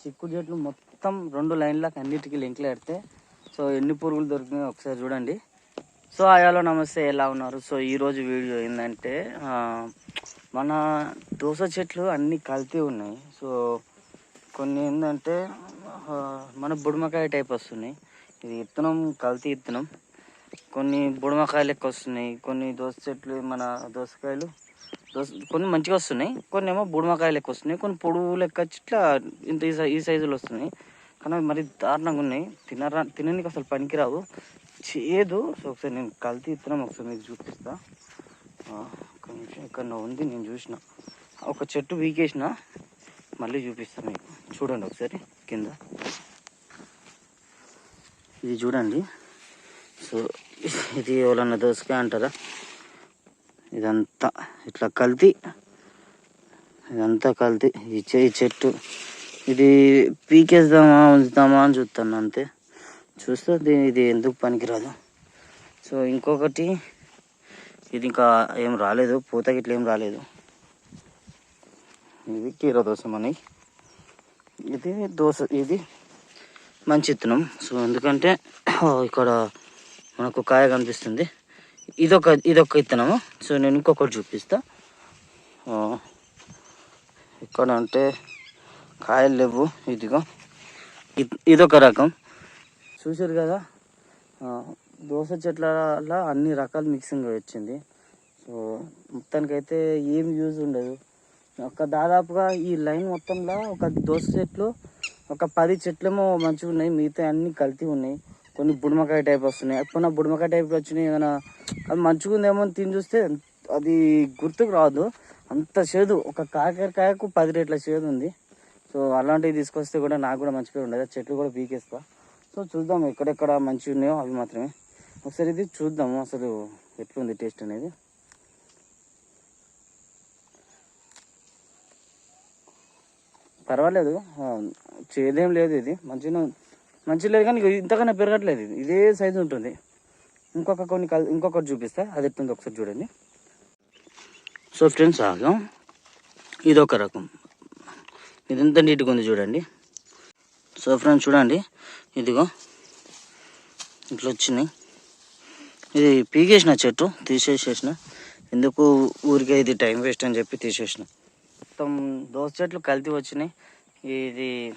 చిక్కుడు చెట్లు మొత్తం రెండు లైన్లకు అన్నిటికీ లింక్లు పెడితే సో ఎన్ని పురుగులు దొరికినాయి ఒకసారి చూడండి. సో అయాలో నమస్తే ఎలా ఉన్నారు? సో ఈరోజు వీడియో ఏంటంటే మన దోస చెట్లు అన్నీ కల్తీ ఉన్నాయి. సో కొన్ని ఏంటంటే మన బుడమకాయ టైప్ వస్తున్నాయి. ఇది విత్తనం కల్తీ విత్తనం కొన్ని బుడమకాయ లెక్క వస్తున్నాయి. కొన్ని దోస చెట్లు మన దోసకాయలు కొన్ని మంచిగా వస్తున్నాయి కొన్ని ఏమో బుడమకాయ లెక్క వస్తున్నాయి కొన్ని పొడువు లెక్క వచ్చి ఇట్లా ఇంత ఈ సై- ఈ సైజులో వస్తున్నాయి. కానీ మరి దారుణంగా ఉన్నాయి. తినరా తినడానికి అసలు పనికిరావు చేదు. సో ఒకసారి నేను కల్తీ ఇత్తనం ఒకసారి మీకు చూపిస్తా. ఒక నిమిషం ఇక్కడ ఉంది నేను చూసిన. ఒక చెట్టు వీకేసిన మళ్ళీ చూపిస్తాను మీకు. చూడండి ఒకసారి కింద. ఇది చూడండి. సో ఇది ఎవరన్నా దోసకాయ అంటారా? ఇదంతా ఇట్లా కల్తీ ఇదంతా కల్తీ. ఈ చెట్టు. ఇది పీకేద్దామా ఉంచుదామా అని చూస్తాను అంతే. చూస్తే దీని ఇది ఎందుకు పనికిరాదు. సో ఇంకొకటి ఇది ఇంకా ఏం రాలేదు. పూత ఇట్లా ఏం రాలేదు. ఇది కీర దోశ అని ఇది దోశ ఇది మంచి ఇత్తనం సో ఎందుకంటే ఇక్కడ మనకు కాయ కనిపిస్తుంది. ఇదొక ఇదొక ఇత్తనము. సో నేను ఇంకొకటి చూపిస్తా. ఇక్కడ అంటే కాయలు లేవు ఇదిగో. ఇదొక రకం. చూసారు కదా? దోస చెట్ల అన్ని రకాల మిక్సింగ్ వచ్చింది. సో మొత్తానికైతే ఏం యూజ్ ఉండదు. ఒక దాదాపుగా ఈ లైన్ మొత్తంలో ఒక దోస చెట్లు ఒక పది చెట్లేమో మంచిగా ఉన్నాయి మిగతా అన్ని కల్తీ ఉన్నాయి. కొన్ని బుడమకాయ టైప్ వస్తున్నాయి. అప్పుడు బుడమకాయ టైప్ వచ్చినాయి ఏమైనా అది మంచుకుందేమో అని తిని చూస్తే అది గుర్తుకు రాదు. అంత చేదు. ఒక కాకరకాయకు పది రేట్ల చేదు ఉంది. సో అలాంటివి తీసుకొస్తే కూడా నాకు కూడా మంచి పేరు ఉండదు. చెట్లు కూడా పీకేస్తా. సో చూద్దాం ఎక్కడెక్కడ మంచిగా ఉన్నాయో అవి మాత్రమే. ఒకసారి ఇది చూద్దాము అసలు ఎట్లుంది టేస్ట్ అనేది. పర్వాలేదు. చేదేం లేదు ఇది. మంచిగా మంచి లేదు కానీ ఇంతకన్నా పెరగట్లేదు ఇది. ఇదే సైజు ఉంటుంది. ఇంకొక కొన్ని కల్ ఇంకొకటి చూపిస్తా. అది ఎట్లుంది ఒకసారి చూడండి. సో ఫ్రెండ్స్ ఆగం. ఇది ఒక రకం. ఇది ఎంత నీట్గా ఉంది చూడండి. సో ఫ్రెండ్స్ చూడండి. ఇదిగో. ఇట్లా వచ్చినాయి. ఇది పీకేసిన చెట్టు. తీసేసేసిన. ఎందుకు ఊరికే ఇది టైం వేస్ట్ అని చెప్పి తీసేసిన. మొత్తం దోస చెట్లు కల్తీ వచ్చినాయి. ఇది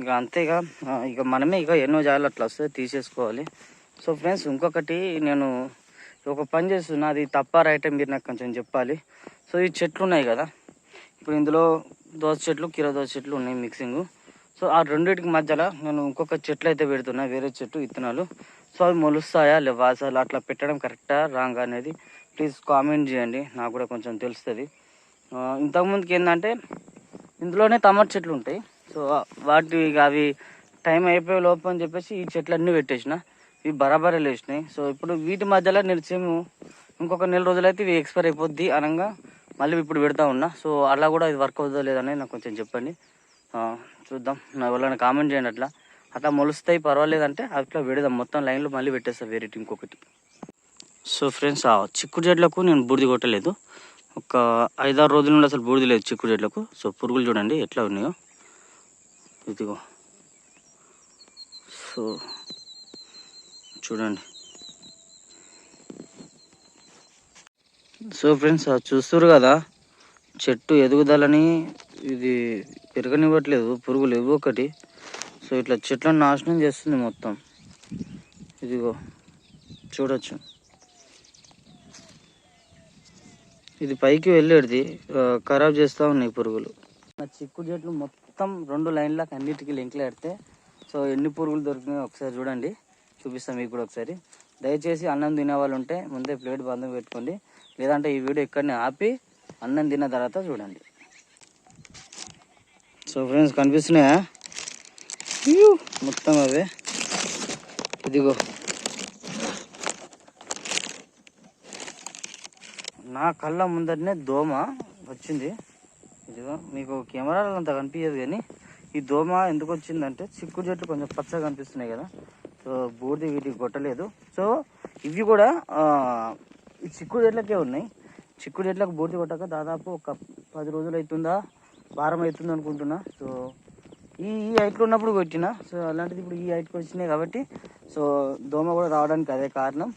ఇక అంతేగా. ఇక మనమే ఇక ఎన్నో జాలు అట్లా వస్తే తీసేసుకోవాలి. సో ఫ్రెండ్స్ ఇంకొకటి నేను ఒక పని చేస్తున్నా. అది తప్ప ఐటెం మీరు నాకు కొంచెం చెప్పాలి. సో ఈ చెట్లు ఉన్నాయి కదా. ఇప్పుడు ఇందులో దోస చెట్లు కీర దోస చెట్లు ఉన్నాయి మిక్సింగ్. సో ఆ రెండింటికి మధ్యలో నేను ఇంకొక చెట్లు అయితే పెడుతున్నా. వేరే చెట్టు విత్తనాలు. సో అవి మొలుస్తాయా లేవా? అసలు అట్లా పెట్టడం కరెక్టా? రాంగ్ అనేది ప్లీజ్ కామెంట్ చేయండి. నాకు కూడా కొంచెం తెలుస్తుంది. ఇంతకుముందుకి ఏంటంటే ఇందులోనే టమాటా చెట్లు ఉంటాయి. సో వాటి ఇక అవి టైం అయిపోయే లోపు అని చెప్పేసి ఈ చెట్లు అన్నీ పెట్టేసిన. ఇవి బరాబరే లేచినాయి సో ఇప్పుడు వీటి మధ్యలో నేను సేమ్ ఇంకొక నెల రోజులైతే ఇవి ఎక్స్పైర్ అయిపోద్ది అనగా మళ్ళీ ఇప్పుడు పెడతా ఉన్నా. సో అలా కూడా ఇది వర్క్ అవుతుందో లేదని నాకు కొంచెం చెప్పండి. చూద్దాం. నా వాళ్ళని కామెంట్ చేయండి అట్లా. అట్లా మొలుస్తాయి పర్వాలేదంటే అట్లా పెడదాం. మొత్తం లైన్లో మళ్ళీ పెట్టేస్తా వేరేటి ఇంకొకటి. సో ఫ్రెండ్స్ ఆ చిక్కుడు చెట్లకు నేను బూడిద కొట్టలేదు. ఒక ఐదారు రోజుల నుండి అసలు బూడిది లేదు చిక్కుడు చెట్లకు. సో పురుగులు చూడండి ఎట్లా ఉన్నాయో. ఇదిగో. సో చూడండి. సో ఫ్రెండ్స్ చూస్తారు కదా చెట్టు ఎదుగుదలని ఇది పెరగనివ్వట్లేదు పురుగులు ఇవ్వ ఒకటి. సో ఇట్లా చెట్లను నాశనం చేస్తుంది మొత్తం. ఇదిగో చూడొచ్చు. ఇది పైకి వెళ్ళేది ఖరాబ్ చేస్తూ ఉన్నాయి పురుగులు. చిక్కుడు చెట్లు మొత్తం మొత్తం రెండు లైన్లకు అన్నిటికీ లింక్లు పెడితే సో ఎన్ని పురుగులు దొరికినాయో ఒకసారి చూడండి. చూపిస్తాం మీకు కూడా ఒకసారి. దయచేసి అన్నం తినే వాళ్ళు ఉంటే ముందే ప్లేట్ బంధం పెట్టుకోండి. లేదంటే ఈ వీడియో ఇక్కడనే ఆపి అన్నం తిన్న తర్వాత చూడండి. సో ఫ్రెండ్స్ కనిపిస్తున్నాయా? మొత్తం అవే. ఇదిగో. నా కళ్ళ ముందరనే దోమ వచ్చింది. ఇదిగో మీకు కెమెరాలో అంత కనిపించదు కానీ ఈ దోమ ఎందుకు వచ్చిందంటే చిక్కుడు చెట్లు కొంచెం పచ్చగా కనిపిస్తున్నాయి కదా. సో బూడిది వీటికి కొట్టలేదు. సో ఇవి కూడా ఈ చిక్కుడు చెట్లకే ఉన్నాయి. చిక్కుడు చెట్లకు బూడిది కొట్టక దాదాపు ఒక పది రోజులు అవుతుందా వారం అవుతుంది అనుకుంటున్నా. సో ఈ ఈ హైట్లో ఉన్నప్పుడు కొట్టిన. సో అలాంటిది ఇప్పుడు ఈ హైట్కి వచ్చినాయి కాబట్టి సో దోమ కూడా రావడానికి అదే కారణం.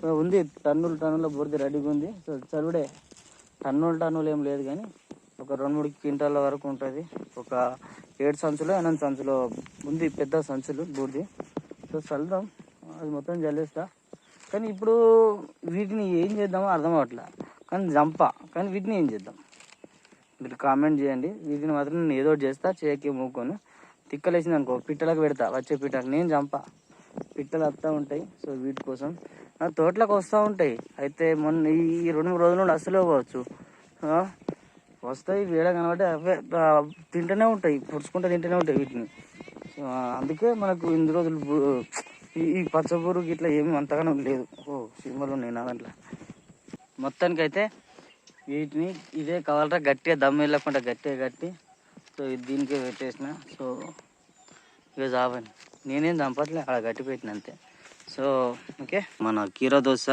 సో ఉంది టన్నులు టన్నుల బురద రెడీగా ఉంది. సో చదువుడే టన్నులు టన్నులు ఏం లేదు కానీ ఒక రెండు మూడు క్వింటాల వరకు ఉంటుంది. ఒక ఏడు సంచులు ఎనిమిది సంచులు ఉంది పెద్ద సంచులు బూడిది. సో చల్లుదాం. అది మొత్తం చల్లేస్తా. కానీ ఇప్పుడు వీటిని ఏం చేద్దామో అర్థం అవట్లే కానీ జంప. కానీ వీటిని ఏం చేద్దాం? మీరు కామెంట్ చేయండి. వీటిని మాత్రం నేను ఏదో ఒకటి చేస్తా చేయకి మూకొని. తిక్కలేసింది అనుకో పిట్టలకు పెడతా వచ్చే పిట్టలకు. నేను చంప పిట్టలు వస్తూ ఉంటాయి. సో వీటి కోసం. నా తోటలకు వస్తూ ఉంటాయి. అయితే మొన్న ఈ రెండు మూడు రోజుల నుండి అస్సలు పోవచ్చు. వస్తాయి వేడ కనబడి అవే తింటూనే ఉంటాయి పుడుచుకుంటూ తింటూనే ఉంటాయి వీటిని. అందుకే మనకు ఇన్ని రోజులు ఈ ఈ పచ్చబూరుకి ఇట్లా ఏమి అంతగానో లేదు. ఓ సినిమాలు ఉన్నాయి నా దాంట్లో. మొత్తానికైతే వీటిని ఇదే కావాలరా గట్టిగా దమ్ వెళ్ళకుండా గట్టిగా కట్టి సో దీనికే పెట్టేసిన. సో ఇక చావని నేనేం చంపట్లే అక్కడ గట్టి పెట్టిన అంతే. సో ఓకే మన కీర దోశ.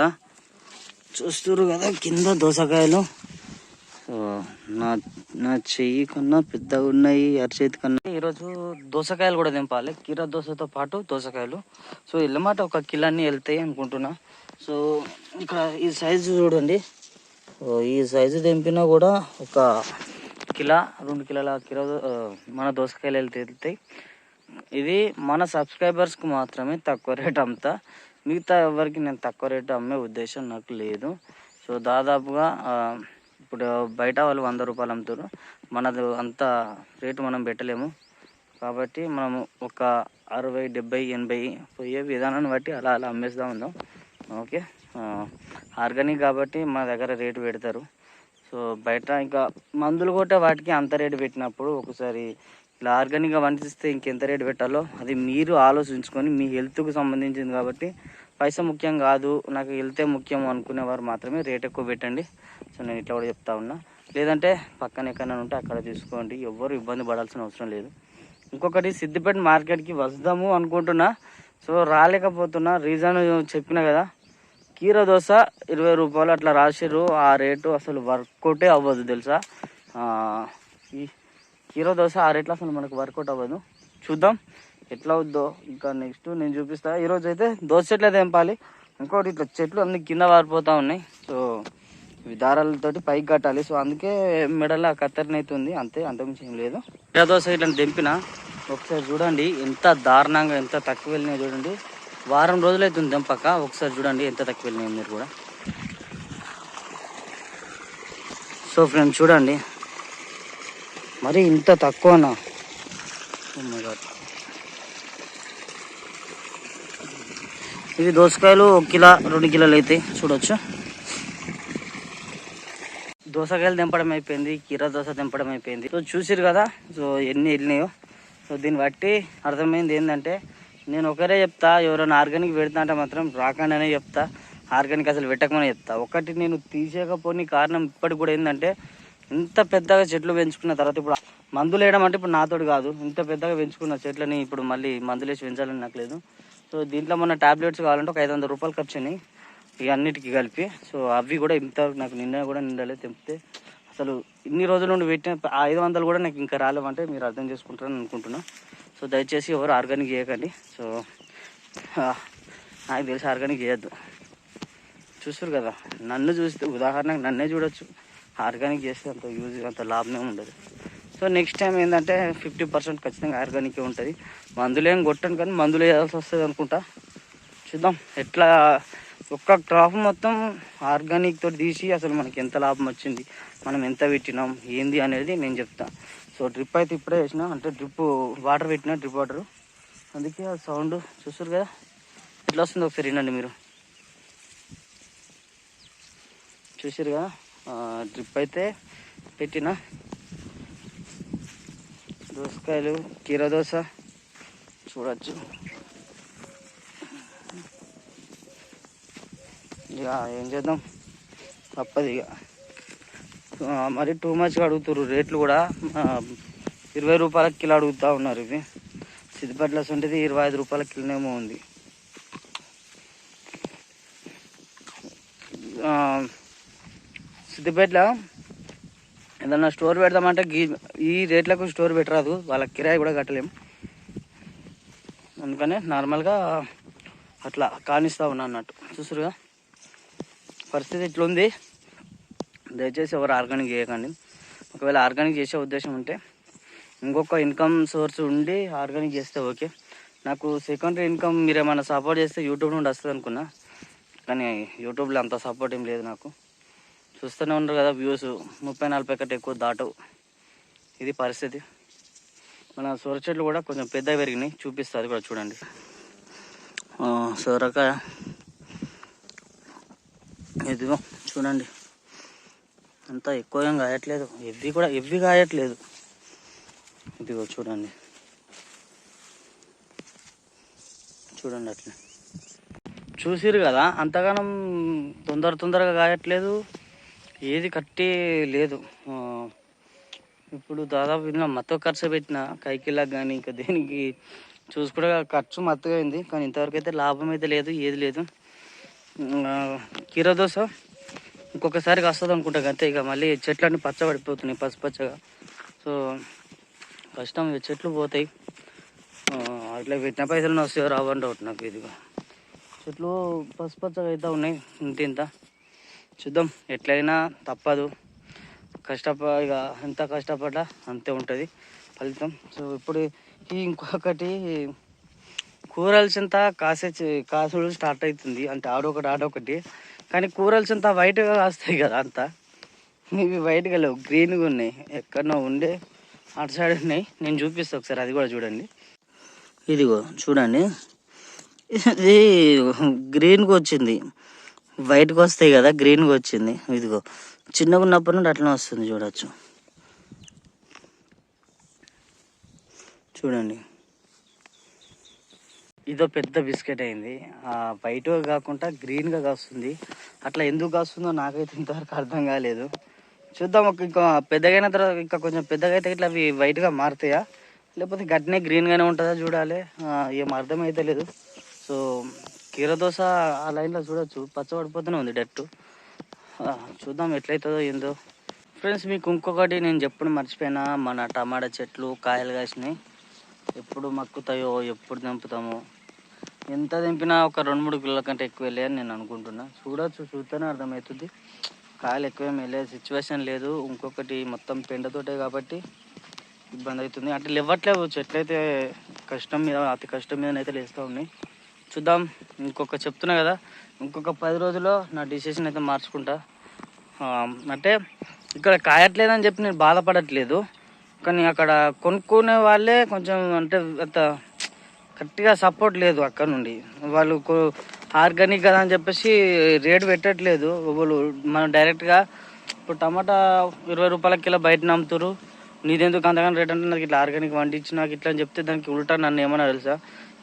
చూస్తురు కదా కింద దోసకాయలు. సో నా నా చెయ్యి కన్నా పెద్దగా ఉన్నాయి అరచేతి కన్నా. ఈరోజు దోసకాయలు కూడా దింపాలి కీర దోశతో పాటు దోసకాయలు. సో ఇల్లమాట ఒక కిలాన్ని వెళ్తాయి అనుకుంటున్నా. సో ఇక్కడ ఈ సైజు చూడండి. ఈ సైజు దింపినా కూడా ఒక కిలో రెండు కిలోల కిలో మన దోసకాయలు వెళ్తే వెళ్తాయి. ఇది మన సబ్స్క్రైబర్స్కి మాత్రమే తక్కువ రేట్ అమ్ముతా. మిగతా ఎవరికి నేను తక్కువ రేటు అమ్మే ఉద్దేశం నాకు లేదు. సో దాదాపుగా ఇప్పుడు బయట వాళ్ళు వంద రూపాయలు అమ్ముతారు మనది అంత రేటు మనం పెట్టలేము. కాబట్టి మనము ఒక అరవై డెబ్బై ఎనభై పోయే విధానాన్ని బట్టి అలా అలా అమ్మేస్తూ ఉందాం ఓకే? ఆర్గానిక్ కాబట్టి మా దగ్గర రేటు పెడతారు. సో బయట ఇంకా మందులు కొట్టే వాటికి అంత రేటు పెట్టినప్పుడు ఒకసారి ఇలా ఆర్గానిక్గా వండిస్తే ఇంకెంత రేటు పెట్టాలో అది మీరు ఆలోచించుకొని మీ హెల్త్కు సంబంధించింది కాబట్టి పైసా ముఖ్యం కాదు నాకు వెళ్తే ముఖ్యం అనుకునేవారు మాత్రమే రేట్ ఎక్కువ పెట్టండి. సో నేను ఇట్లా కూడా చెప్తా ఉన్నా. లేదంటే పక్కన ఎక్కడైనా ఉంటే అక్కడ తీసుకోండి ఎవ్వరు ఇబ్బంది పడాల్సిన అవసరం లేదు. ఇంకొకటి సిద్దిపేట మార్కెట్కి వస్తాము అనుకుంటున్నా. సో రాలేకపోతున్నా. రీజన్ చెప్పిన కదా కీర దోశ ఇరవై రూపాయలు అట్లా రాసిర్రు. ఆ రేటు అసలు వర్కౌటే అవ్వదు తెలుసా? ఈ కీర దోశ ఆ రేట్లు అసలు మనకు వర్కౌట్ అవ్వదు. చూద్దాం. ఎట్లా అవుద్దో ఇంకా నెక్స్ట్ నేను చూపిస్తా. ఈరోజు అయితే దోశ చెట్లే తెంపాలి. ఇంకోటి ఇట్లా చెట్లు అన్ని కింద పారిపోతూ ఉన్నాయి. సో ఇవి దారాలతోటి పైకి కట్టాలి. సో అందుకే మెడల కత్తెరన అంతే అంతకుమించి ఏం లేదు. దోశ ఇట్లా తెంపిన ఒకసారి చూడండి ఎంత దారుణంగా ఎంత తక్కువ వెళ్ళినాయి చూడండి. వారం రోజులు అవుతుంది తెంపక. ఒకసారి చూడండి ఎంత తక్కువ వెళ్ళినాయి మీరు కూడా. సో ఫ్రెండ్స్ చూడండి. మరి ఇంత తక్కువనా? Oh ఇది దోసకాయలు ఒక కిలో రెండు కిలోలు అవుతాయి చూడొచ్చు. దోసకాయలు తెంపడం అయిపోయింది కీర దోశ తెంపడం అయిపోయింది. సో చూసిరు కదా సో ఎన్ని వెళ్ళినాయో. సో దీన్ని బట్టి అర్థమైంది ఏంటంటే నేను ఒకరే చెప్తా ఎవరైనా ఆర్గానిక్ పెడతా అంటే మాత్రం రాకండి చెప్తా. ఆర్గానిక్ అసలు పెట్టకమని చెప్తా. ఒకటి నేను తీసేయకపోని కారణం ఇప్పటికి కూడా ఏంటంటే ఇంత పెద్దగా చెట్లు పెంచుకున్న తర్వాత ఇప్పుడు మందులు వేయడం అంటే ఇప్పుడు నాతోడు కాదు. ఇంత పెద్దగా పెంచుకున్న చెట్లని ఇప్పుడు మళ్ళీ మందులు వేసి పెంచాలని నాకు లేదు. సో దీంట్లో మన టాబ్లెట్స్ కావాలంటే ఒక ఐదు వందల రూపాయలు ఖర్చు అయినాయి. ఇక అన్నిటికీ కలిపి. సో అవి కూడా ఇంత నాకు నిన్న కూడా నిండలే తెంపితే అసలు ఇన్ని రోజుల నుండి పెట్టిన ఐదు వందలు కూడా నాకు ఇంకా రాలేవంటే మీరు అర్థం చేసుకుంటారని అనుకుంటున్నాను సో దయచేసి ఎవరు ఆర్గానిక్ చేయకండి. సో నాకు తెలిసి ఆర్గానిక్ చేయొద్దు. చూస్తారు కదా నన్ను చూస్తే ఉదాహరణకు నన్నే చూడొచ్చు. ఆర్గానిక్ చేస్తే అంత యూజ్ అంత లాభమే ఉండదు. సో నెక్స్ట్ టైం ఏంటంటే ఫిఫ్టీ పర్సెంట్ ఖచ్చితంగా ఆర్గానికే ఉంటుంది. మందులేం ఏం కొట్టను కానీ మందులు వేయాల్సి వస్తుంది అనుకుంటా. చూద్దాం. ఎట్లా ఒక్క క్రాప్ మొత్తం ఆర్గానిక్ తోటి తీసి అసలు మనకి ఎంత లాభం వచ్చింది మనం ఎంత పెట్టినాం ఏంది అనేది నేను చెప్తాను సో డ్రిప్ అయితే ఇప్పుడే వేసిన అంటే డ్రిప్ వాటర్ పెట్టిన డ్రిప్ వాటర్ అందుకే ఆ సౌండ్ చూస్తారు కదా? ఎట్లా వస్తుంది ఒకసారి వినండి మీరు. చూసారు కదా? డ్రిప్ అయితే పెట్టిన దోసకాయలు కీరదోస దోశ ఇక ఏం చేద్దాం? తప్పదు ఇక. మరి టూ మచ్గా అడుగుతారు రేట్లు కూడా ఇరవై రూపాయల కిలో అడుగుతూ ఉన్నారు ఇవి. సిద్దిపేటలో ఉంటుంది ఇరవై ఐదు రూపాయల కిలోనేమో ఉంది. సిద్దిపేటలో? ఏదన్నా స్టోర్ పెడదామంటే గీ ఈ రేట్లకు స్టోర్ పెట్టరాదు వాళ్ళ కిరాయి కూడా కట్టలేము అందుకనే నార్మల్గా అట్లా కానిస్తా ఉన్నా అన్నట్టు. చూసారుగా. పరిస్థితి ఇట్లుంది. దయచేసి ఎవరు ఆర్గానిక్ చేయకండి. ఒకవేళ ఆర్గానిక్ చేసే ఉద్దేశం ఉంటే ఇంకొక ఇన్కమ్ సోర్స్ ఉండి ఆర్గానిక్ చేస్తే ఓకే. నాకు సెకండరీ ఇన్కమ్ మీరు ఏమైనా సపోర్ట్ చేస్తే యూట్యూబ్ నుండి వస్తుంది అనుకున్నా కానీ యూట్యూబ్లో అంత సపోర్ట్ ఏం లేదు నాకు. చూస్తూనే ఉన్నారు కదా వ్యూస్. ముప్పై నలభై కంటే ఎక్కువ దాటవు. ఇది పరిస్థితి. మన సొర చెట్లు కూడా కొంచెం పెద్దగా పెరిగినాయి. చూపిస్తుంది కూడా చూడండి. సొరకాయ. ఇదిగో చూడండి. అంత ఎక్కువ ఏం కాయట్లేదు. ఎవ్వి కూడా ఎవ్వి కాయట్లేదు. ఇదిగో చూడండి. చూడండి అట్లా. చూసిరు కదా అంతగానం తొందర తొందరగా కాయట్లేదు. ఏది కట్టే లేదు. ఇప్పుడు దాదాపు ఇలా మత్తు ఖర్చు పెట్టిన కైకిలాకి కానీ ఇంకా దేనికి చూసుకుంటే ఖర్చు మత్తుగా అయింది. కానీ ఇంతవరకు అయితే లాభం అయితే లేదు ఏది లేదు. ఆ, కీరా దోశ ఇంకొకసారి వస్తుంది అనుకుంటా అంతే ఇక. మళ్ళీ చెట్లన్నీ పచ్చబడిపోతున్నాయి పసుపచ్చగా సో కష్టం చెట్లు పోతాయి. అట్లా పెట్టిన పైసలు వస్తాయో రావండి ఒకటి నాకు ఇదిగో. చెట్లు పసుపచ్చగా అయితే ఉన్నాయి ఇంత ఇంత చూద్దాం. ఎట్లయినా తప్పదు. కష్టప ఇక ఎంత కష్టపడ్డా అంతే ఉంటుంది ఫలితం. సో ఇప్పుడు ఈ ఇంకొకటి కూరల్సింత కాసే కాసుడు స్టార్ట్ అవుతుంది అంటే ఆడొకటి ఆడొకటి కానీ కూరల్సింత వైట్గా కాస్తాయి కదా అంతా. ఇవి వైట్గా లేవు గ్రీన్గా ఉన్నాయి. ఎక్కడో ఉండే అటు సైడ్ ఉన్నాయి. నేను చూపిస్తాను ఒకసారి అది కూడా చూడండి. ఇదిగో చూడండి. ఇది గ్రీన్గా వచ్చింది. వైట్గా వస్తాయి కదా గ్రీన్గా వచ్చింది. ఇదిగో చిన్నగా ఉన్నప్పటి నుండి అట్లా వస్తుంది చూడొచ్చు. చూడండి. ఇదో పెద్ద బిస్కెట్ అయింది. వైట్ కాకుండా గ్రీన్గా కాస్తుంది. అట్లా ఎందుకు కాస్తుందో నాకైతే ఇంతవరకు అర్థం కాలేదు. చూద్దాం ఒక ఇంకా పెద్దగైన తర్వాత ఇంకా కొంచెం పెద్దగా అయితే ఇట్లా అవి వైట్గా మారుతాయా? లేకపోతే గట్టినే గ్రీన్గానే ఉంటుందా చూడాలి. ఏం అర్థం లేదు సో కీరదోస ఆ లైన్లో చూడొచ్చు. పచ్చబడిపోతూనే ఉంది డట్టు చూద్దాం ఎట్లయితుందో ఏందో. ఫ్రెండ్స్ మీకు ఇంకొకటి నేను చెప్పుడు మర్చిపోయినా. మన టమాటా చెట్లు కాయలు కాసినాయి. ఎప్పుడు మక్కుతాయో ఎప్పుడు తెంపుతామో ఎంత తెంపినా ఒక రెండు మూడు కిలోల కంటే ఎక్కువ వెళ్ళే అని నేను అనుకుంటున్నా. చూడొచ్చు చూస్తేనే అర్థమవుతుంది కాయలు ఎక్కువ వెళ్ళే సిచ్యువేషన్ లేదు. ఇంకొకటి మొత్తం పెండతోటే కాబట్టి ఇబ్బంది అవుతుంది అంటే లేవట్లేవు చెట్లయితే కష్టం మీద అతి కష్టం మీదనైతే లేస్తూ ఉన్నాయి. చూద్దాం. ఇంకొక చెప్తున్నా కదా ఇంకొక పది రోజుల్లో నా డిసిషన్ అయితే మార్చుకుంటా. అంటే ఇక్కడ కాయట్లేదని చెప్పి నేను బాధపడట్లేదు. కానీ అక్కడ కొనుక్కునే వాళ్ళే కొంచెం అంటే అంత కరెక్ట్గా సపోర్ట్ లేదు అక్కడ నుండి. వాళ్ళు ఆర్గానిక్ కదా అని చెప్పేసి రేట్ పెట్టట్లేదు. వాళ్ళు మనం డైరెక్ట్గా ఇప్పుడు టమాటా ఇరవై రూపాయల కిలో బయట అమ్ముతారు నీదెందుకు అంతగానో రేట్ అంటే నాకు ఇట్లా ఆర్గానిక్ వండించి నాకు ఇట్లా అని చెప్తే దానికి ఉల్టా నన్ను ఏమన్నా తెలుసా?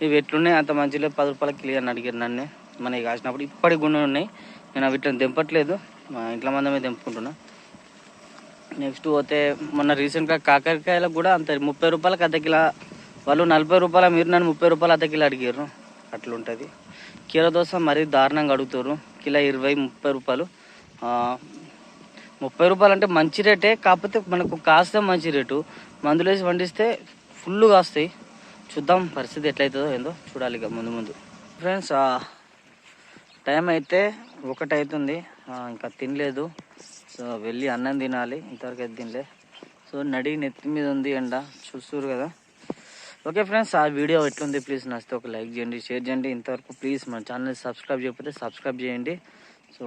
ఇవి ఎట్లున్నాయి? అంత మంచిగా పది రూపాయల కిలో అని అడిగారు నన్ను. మనకి కాసినప్పుడు ఇప్పటికి గుండె ఉన్నాయి. నేను అవి దింపట్లేదు తెంపట్లేదు. మా ఇంట్లో మందమే దింపుకుంటున్నా నెక్స్ట్ పోతే మొన్న రీసెంట్గా కాకరకాయలకు కూడా అంత ముప్పై రూపాయలకు అర్ధ కిలో వాళ్ళు నలభై రూపాయల మీరు నన్ను ముప్పై రూపాయలు అర్ధ కిలో అడిగారు. అట్లుంటుంది. కీర దోశ మరీ దారుణంగా అడుగుతారు. కిలో ఇరవై ముప్పై రూపాయలు. ముప్పై రూపాయలు అంటే మంచి రేటే కాకపోతే మనకు కాస్తే మంచి రేటు. మందులు వేసి వండిస్తే ఫుల్ కాస్తాయి. చూద్దాం పరిస్థితి ఎట్లయితుందో ఏందో చూడాలి ఇక ముందు ముందు. ఫ్రెండ్స్ టైం అయితే ఒకటైతుంది. ఇంకా తినలేదు. సో వెళ్ళి అన్నం తినాలి. ఇంతవరకు అయితే తినలే. సో నడి నెత్తి మీద ఉంది ఎండ. చూస్తురు కదా. ఓకే ఫ్రెండ్స్ ఆ వీడియో ఎట్లుంది? ప్లీజ్ నచ్చితే ఒక లైక్ చేయండి షేర్ చేయండి. ఇంతవరకు ప్లీజ్ మన ఛానల్ సబ్స్క్రైబ్ చేయకపోతే సబ్స్క్రైబ్ చేయండి. సో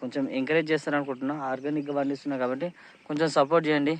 కొంచెం ఎంకరేజ్ చేస్తారనుకుంటున్నా. ఆర్గానిక్గా పండిస్తున్నా కాబట్టి కొంచెం సపోర్ట్ చేయండి.